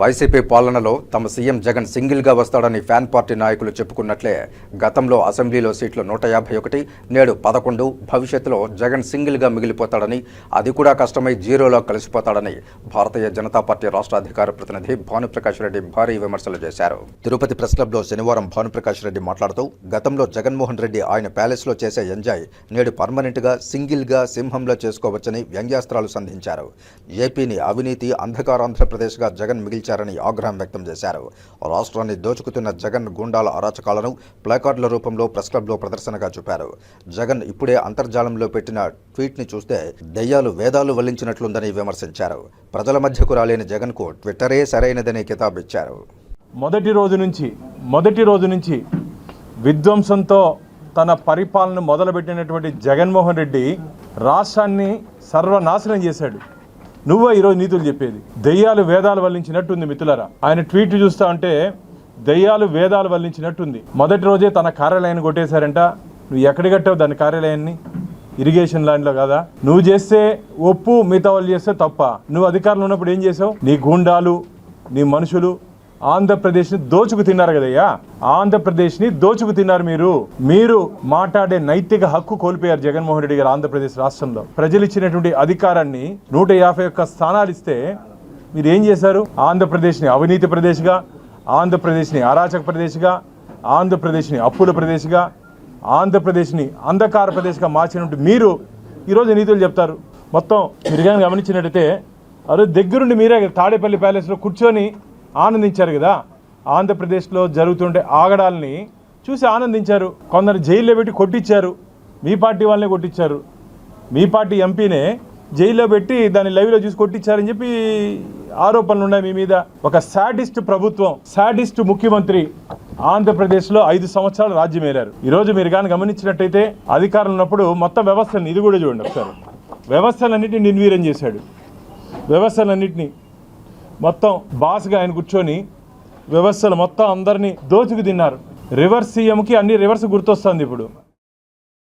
YCP పాలనలో తమ CM Jagan సింగిల్గా వస్తాడని ఫ్యాన్ పార్టీ నాయకులు చెప్పుకున్నట్లే గతంలో అసెంబ్లీలో సీట్లు నూట యాభై ఒకటి నేడు పదకొండు. భవిష్యత్తులో జగన్ సింగిల్గా మిగిలిపోతాడని అది కూడా కష్టమై జీరోలో కలిసిపోతాడని భారతీయ జనతా పార్టీ రాష్ట్ర అధికార ప్రతినిధి భానుప్రకాష్ రెడ్డి భారీ విమర్శలు చేశారు. తిరుపతి ప్రెస్ క్లబ్లో శనివారం భానుప్రకాష్ రెడ్డి మాట్లాడుతూ గతంలో జగన్మోహన్ రెడ్డి ఆయన ప్యాలెస్లో చేసే ఎంజాయ్ నేడు పర్మనెంట్గా సింగిల్గా సింహంలో చేసుకోవచ్చని వ్యంగ్యాస్త్రాలు సంధించారు. ఏపీని అవినీతి అంధకారాంధ్రప్రదేశ్గా జగన్ మిగిలి మిగిల్చారని ఆగ్రహం వ్యక్తం చేశారు. రాష్ట్రాన్ని దోచుకుతున్న జగన్ గుండాల అరాచకాలను ప్లాకార్డుల రూపంలో ప్రెస్ క్లబ్లో ప్రదర్శనగా చూపారు. జగన్ ఇప్పుడే అంతర్జాలంలో పెట్టిన ట్వీట్ని చూస్తే దెయ్యాలు వేదాలు వల్లించినట్లుందని విమర్శించారు. ప్రజల మధ్యకు రాలేని జగన్కు ట్విట్టరే సరైనదని కితాబిచ్చారు మొదటి రోజు నుంచి మొదటి రోజు నుంచి విధ్వంసంతో తన పరిపాలన మొదలుపెట్టినటువంటి జగన్మోహన్ రెడ్డి రాష్ట్రాన్ని సర్వనాశనం చేశాడు. నువ్వే ఈరోజు నీతులు చెప్పేది. దెయ్యాలు వేదాలు వల్లించినట్టుంది మిత్రులరా. ఆయన ట్వీట్ చూస్తా ఉంటే దెయ్యాలు వేదాలు వల్లించినట్టుంది. మొదటి రోజే తన కార్యాలయాన్ని కొట్టేశారంట. నువ్వు ఎక్కడ కట్టావు దాని కార్యాలయాన్ని? ఇరిగేషన్ ల్యాండ్లో కదా? నువ్వు చేస్తే ఒప్పు మిగతా వాళ్ళు చేస్తే తప్ప. నువ్వు అధికారంలో ఉన్నప్పుడు ఏం చేసావు? నీ గూండాలు నీ మనుషులు ఆంధ్రప్రదేశ్ని దోచుకు తిన్నారు కదయ్యా? ఆంధ్రప్రదేశ్ని దోచుకు తిన్నారు మీరు. మీరు మాట్లాడే నైతిక హక్కు కోల్పోయారు జగన్మోహన్ రెడ్డి గారు ఆంధ్రప్రదేశ్ రాష్ట్రంలో. ప్రజలు ఇచ్చినటువంటి అధికారాన్ని నూట యాభై ఒక్క స్థానాలు ఇస్తే మీరు ఏం చేశారు? ఆంధ్రప్రదేశ్ని అవినీతి ప్రదేశ్గా ఆంధ్రప్రదేశ్ని అరాచక ప్రదేశ్గా ఆంధ్రప్రదేశ్ని అప్పుల ప్రదేశ్గా ఆంధ్రప్రదేశ్ని అంధకార ప్రదేశ్గా మార్చినట్టు మీరు ఈరోజు నీతులు చెప్తారు. మొత్తం మీరు కానీ గమనించినట్టయితే అరే దగ్గరుండి మీరే తాడేపల్లి ప్యాలెస్లో కూర్చొని ఆనందించారు కదా. ఆంధ్రప్రదేశ్లో జరుగుతుండే ఆగడాల్ని చూసి ఆనందించారు. కొందరు జైల్లో పెట్టి కొట్టించారు మీ పార్టీ వాళ్ళనే కొట్టించారు మీ పార్టీ ఎంపీనే జైల్లో పెట్టి దాన్ని లైవ్లో చూసి కొట్టించారని చెప్పి ఆరోపణలు ఉన్నాయి మీ మీద. ఒక సాడిస్ట్ ప్రభుత్వం సాడిస్ట్ ముఖ్యమంత్రి ఆంధ్రప్రదేశ్లో ఐదు సంవత్సరాలు రాజ్యం ఏరారు ఈరోజు మీరు కానీ గమనించినట్టయితే అధికారులు ఉన్నప్పుడు మొత్తం వ్యవస్థని ఇది కూడా చూడండి ఒకసారి. వ్యవస్థలన్నింటినీ నిర్వీర్యం చేశాడు. వ్యవస్థలన్నింటినీ మొత్తం బాస్గా ఆయన కూర్చొని వ్యవస్థలు మొత్తం అందరినీ దోచుకు తిన్నారు. రివర్స్ సీఎంకి అన్ని రివర్స్ గుర్తొస్తుంది ఇప్పుడు.